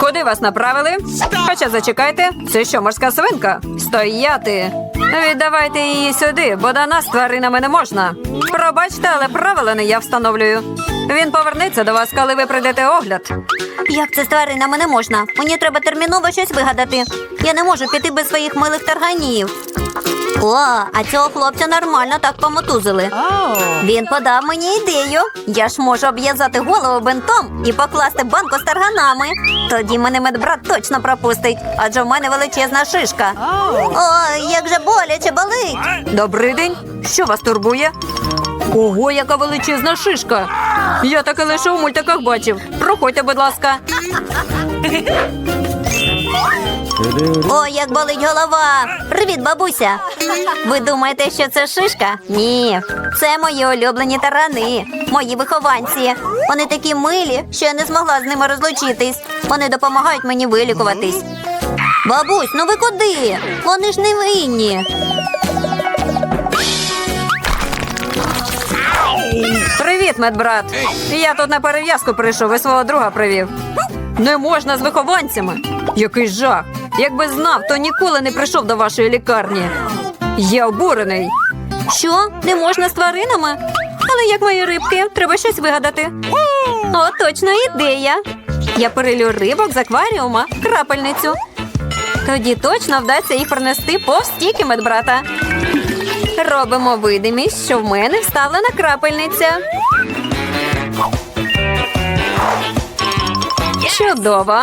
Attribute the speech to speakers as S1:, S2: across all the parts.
S1: Куди вас направили? Хоча зачекайте, це що, морська свинка? Стояти. Віддавайте її сюди, бо до нас тваринами не можна. Пробачте, але правила не я встановлюю. Він повернеться до вас, коли ви прийдете огляд.
S2: Як це з тваринами не можна? Мені треба терміново щось вигадати. Я не можу піти без своїх милих тарганів. О, а цього хлопця нормально так помотузили. Він подав мені ідею. Я ж можу обв'язати голову бинтом і покласти банку з тарганами. Тоді мене медбрат точно пропустить, адже в мене величезна шишка. Ой, як же боляче болить.
S1: Добрий день. Що вас турбує? Ого, яка величезна шишка. Я таке лише у мультиках бачив. Проходьте, будь ласка.
S2: Ой, як болить голова. Привіт, бабуся. Ви думаєте, що це шишка? Ні, це мої улюблені тарани, мої вихованці. Вони такі милі, що я не змогла з ними розлучитись. Вони допомагають мені вилікуватись. Бабусь, ну ви куди? Вони ж не винні.
S1: Привіт, медбрат. Я тут на перев'язку прийшов і свого друга привів. Не можна з вихованцями. Який жах. Якби знав, то ніколи не прийшов до вашої лікарні. Я обурений.
S2: Що? Не можна з тваринами?
S1: Але як мої рибки, треба щось вигадати.
S2: О, точно ідея.
S1: Я перелю рибок з акваріума крапельницю. Тоді точно вдасться їх пронести повз стіки медбрата. Робимо видимість, що в мене вставлена крапельниця. Чудово.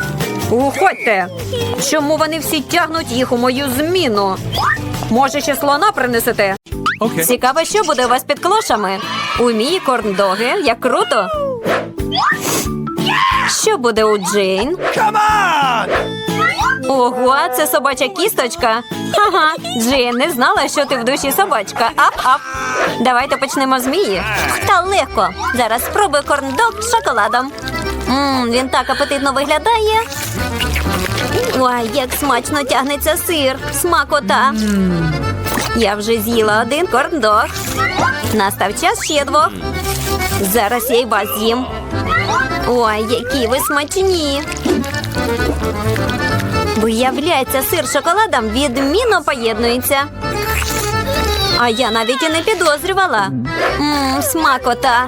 S1: Уходьте! Чому вони всі тягнуть їх у мою зміну? Може, ще слона принесете?
S3: Okay.
S1: Цікаво, що буде у вас під клошами. У мій корндоги, як круто. Що буде у Джейн? Ого, це собача кісточка. Ага, Джейн не знала, що ти в душі собачка. Ап-ап. Давайте почнемо з Мії.
S2: Та легко. Зараз спробую корндог з шоколадом. Мм, він так апетитно виглядає. Ой, як смачно тягнеться сир. Смакота.
S1: Я вже з'їла один корндог. Настав час ще двох. Зараз я й вас з'їм.
S2: Ой, які ви смачні.
S1: Виявляється, сир з шоколадом відмінно поєднується. А я навіть і не підозрювала.
S2: Мм, смакота.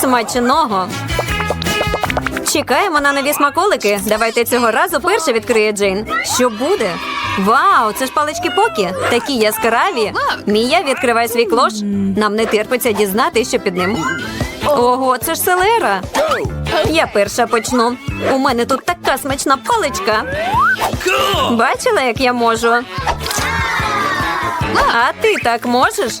S1: Смачного. Чекаємо на нові смаколики. Давайте цього разу перше відкриє Джейн. Що буде? Вау, це ж палички покі. Такі яскраві. Мія, відкривай свій клош. Нам не терпиться дізнати, що під ним. Ого, це ж селера. Я перша почну. У мене тут така смачна паличка. Бачила, як я можу? А ти так можеш?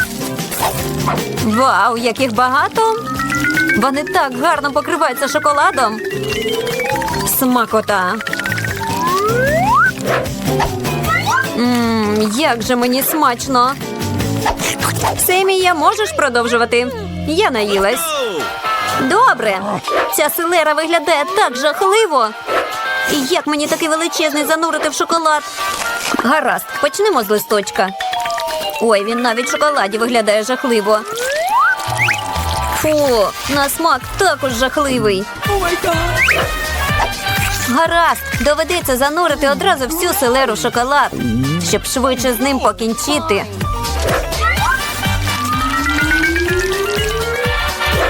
S1: Вау, яких багато! Вони так гарно покриваються шоколадом. Смакота. Мм, як же мені смачно. Семія, можеш продовжувати? Я наїлась. Добре. Ця селера виглядає так жахливо. І як мені такий величезний занурити в шоколад? Гаразд, почнемо з листочка. Ой, він навіть в шоколаді виглядає жахливо. Фу, на смак також жахливий. Гаразд, доведеться занурити одразу всю селеру шоколад, щоб швидше з ним покінчити.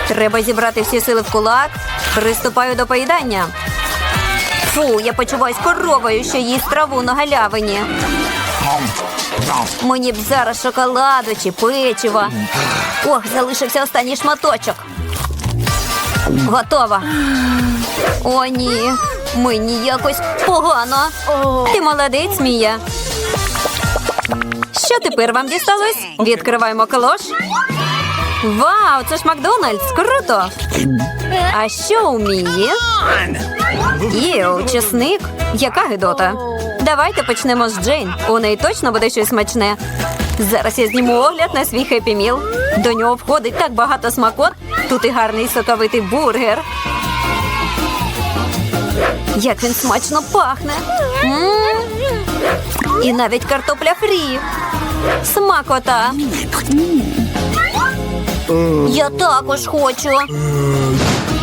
S1: Треба зібрати всі сили в кулак. Приступаю до поїдання. Фу, я почуваюсь коровою, що їсть траву на галявині. Мені б зараз шоколаду чи печива. Ох, залишився останній шматочок. Готова. О, ні. Мені якось погано. Ти молодець, Мія. Що тепер вам дісталось? Відкриваємо калош. Вау, це ж Макдональдс! Круто! А що у Мії? Іу, чесник. Яка гидота. Давайте почнемо з Джейн. У неї точно буде щось смачне. Зараз я зніму огляд на свій хеппі міл. До нього входить так багато смакот. Тут і гарний соковитий бургер. Як він смачно пахне. М. І навіть картопля фрі. Смакота.
S2: Я також хочу.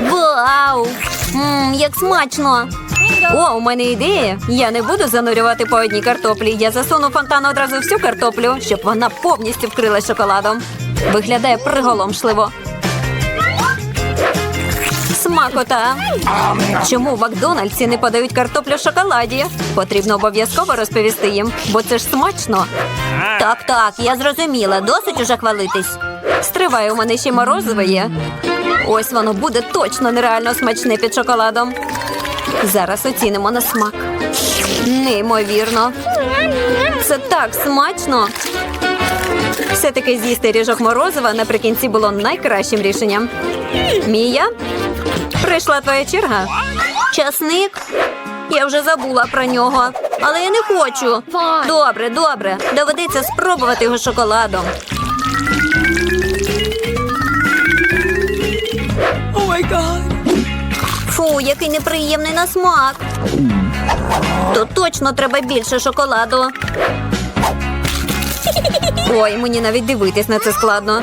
S2: Вау! Мм, як смачно!
S1: О, у мене ідея. Я не буду занурювати по одній картоплі. Я засуну фонтан одразу всю картоплю, щоб вона повністю вкрилась шоколадом. Виглядає приголомшливо. Смакота. Чому в Макдональдсі не подають картоплю в шоколаді? Потрібно обов'язково розповісти їм, бо це ж смачно.
S2: Так, так, я зрозуміла. Досить уже хвалитись.
S1: Стривай, у мене ще морозиво є. Ось воно буде точно нереально смачне під шоколадом. Зараз оцінимо на смак. Неймовірно. Це так смачно. Все-таки з'їсти ріжок морозива наприкінці було найкращим рішенням. Мія, прийшла твоя черга.
S2: Часник?
S1: Я вже забула про нього, але я не хочу. Добре, добре. Доведеться спробувати його шоколадом.
S2: Фу, який неприємний на смак.
S1: То точно треба більше шоколаду. Ой, мені навіть дивитись на це складно.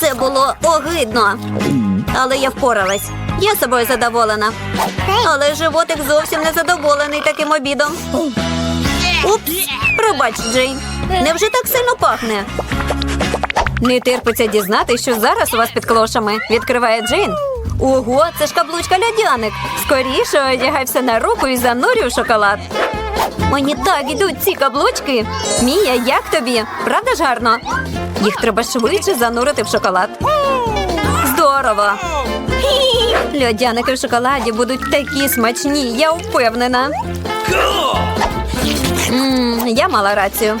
S2: Це було огидно.
S1: Але я впоралась. Я собою задоволена. Але животик зовсім не задоволений таким обідом. Упс, пробач, Джейн. Невже так сильно пахне? Не терпиться дізнати, що зараз у вас під клошами. Відкриває Джейн. Ого, це ж каблучка льодяник. Скоріше одягай все на руку і занурюй шоколад. Мені так ідуть ці каблучки. Мія, як тобі? Правда ж гарно? Їх треба швидше занурити в шоколад. Здорово! Льодяники в шоколаді будуть такі смачні, я впевнена. Мм, я мала рацію.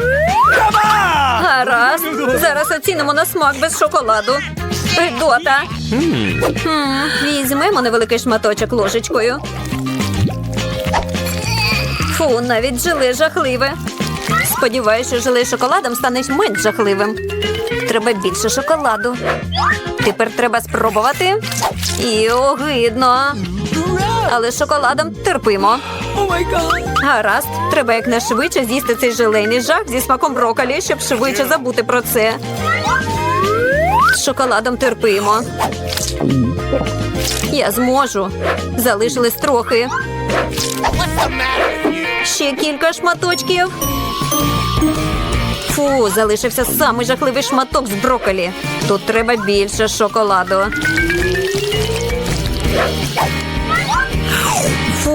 S1: Гаразд. Зараз оцінимо на смак без шоколаду. Гидота. Візьмемо невеликий шматочок ложечкою. Фу, навіть желе жахливе. Сподіваюся, що желе шоколадом стане менш жахливим. Треба більше шоколаду. Тепер треба спробувати. І огидно. Але шоколадом терпимо. Гаразд, треба якнайшвидше з'їсти цей желейний жах зі смаком броколі, щоб швидше забути про це. З шоколадом терпимо. Я зможу. Залишилось трохи. Ще кілька шматочків. Фу, залишився самий жахливий шматок з броколі. Тут треба більше шоколаду.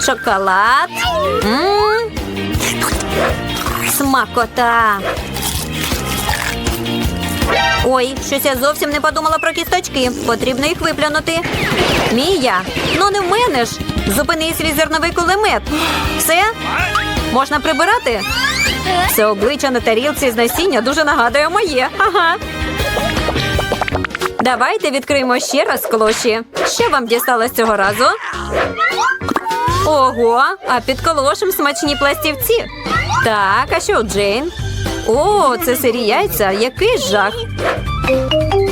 S1: Шоколад. М. Смакота. Ой, щось я зовсім не подумала про кісточки. Потрібно їх виплюнути. Мія, ну не в мене ж. Зупини свій зерновий кулемет. Все? Можна прибирати? Це обличчя на тарілці з насіння дуже нагадує моє. Ага. Давайте відкриємо ще раз клоші. Що вам дісталось цього разу? Ого, а під колошем смачні пластівці. Так, а що Джейн? О, це сирі яйця. Який жах.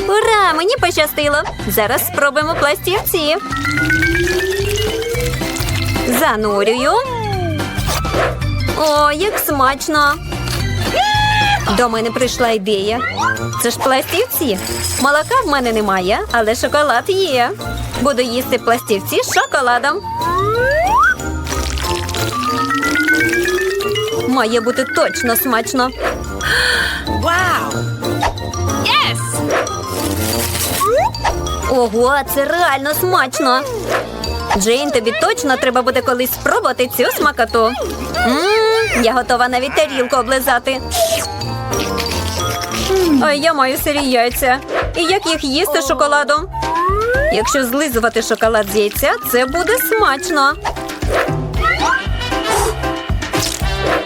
S1: Ура! Мені пощастило. Зараз спробуємо пластівці. Занурюю. О, як смачно. До мене прийшла ідея. Це ж пластівці. Молока в мене немає, але шоколад є. Буду їсти пластівці з шоколадом. Має бути точно смачно. Вау! Ого, це реально смачно. Джейн, тобі точно треба буде колись спробувати цю смакоту. Мм, я готова навіть тарілку облизати. А я маю сирі яйця. І як їх їсти з шоколадом? Якщо злизувати шоколад з яйця, це буде смачно.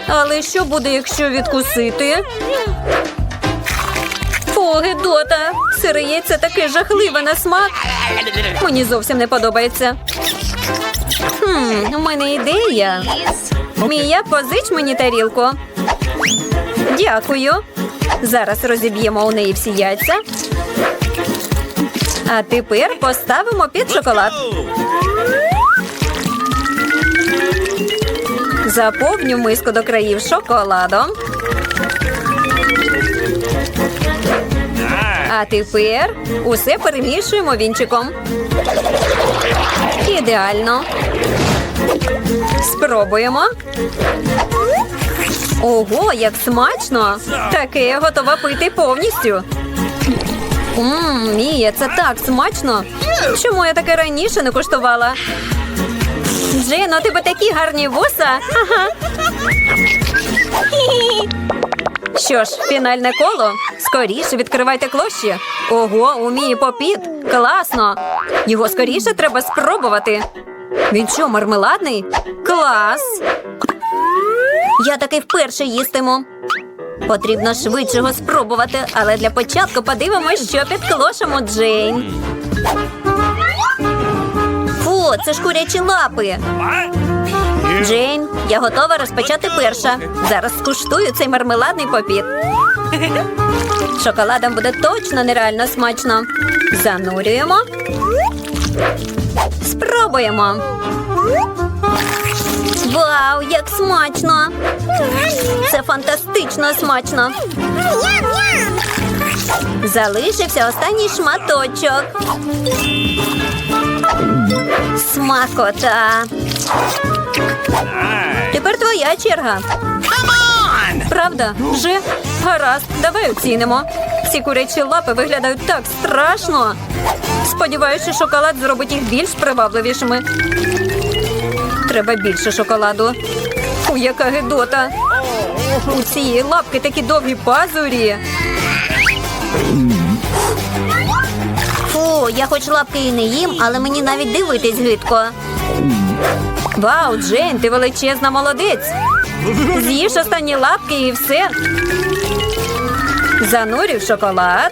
S1: Але що буде, якщо відкусити? Фу, гидота. Сире яйце таке жахливе на смак. Мені зовсім не подобається. Хм, у мене ідея. Мія, позич мені тарілку. Дякую. Зараз розіб'ємо у неї всі яйця. А тепер поставимо під шоколад. Заповню миску до країв шоколадом. А тепер усе перемішуємо вінчиком. Ідеально. Спробуємо. Ого, як смачно! Таке я готова пити повністю. Ммм, Мія, це так смачно. Чому я таке раніше не куштувала? Джейно, у тебе такі гарні вуса. Що ж, фінальне коло. Скоріше відкривайте клощі. Ого, у Мії попіт. Класно. Його скоріше треба спробувати. Він що, мармеладний? Клас.
S2: Я таки вперше їстиму. Потрібно швидше його спробувати,
S1: Але для початку подивимось, що під клошем у Джейн.
S2: Це ж курячі лапи.
S1: Джейн, я готова розпочати перша. Зараз скуштую цей мармеладний попіт. Шоколадом буде точно нереально смачно. Занурюємо. Спробуємо.
S2: Вау, як смачно! Це фантастично смачно.
S1: Залишився останній шматочок.
S2: Смакота.
S1: Тепер твоя черга. Правда? Вже? Гаразд, давай оцінимо. Ці курячі лапи виглядають так страшно. Сподіваюся, що шоколад зробить їх більш привабливішими. Треба більше шоколаду. Фу, яка гидота. У цієї лапки такі довгі пазурі.
S2: Фу, я хоч лапки і не їм, але мені навіть дивитись гидко.
S1: Вау, Джейн, ти величезна молодець. З'їж останні лапки і все. Занурив шоколад.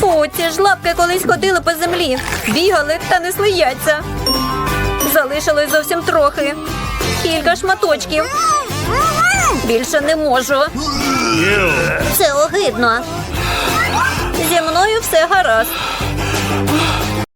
S1: Фу, ці ж лапки колись ходили по землі, бігали та несли яйця. Залишилось зовсім трохи. Кілька шматочків. Більше не можу.
S2: Це огидно.
S1: Все гаразд.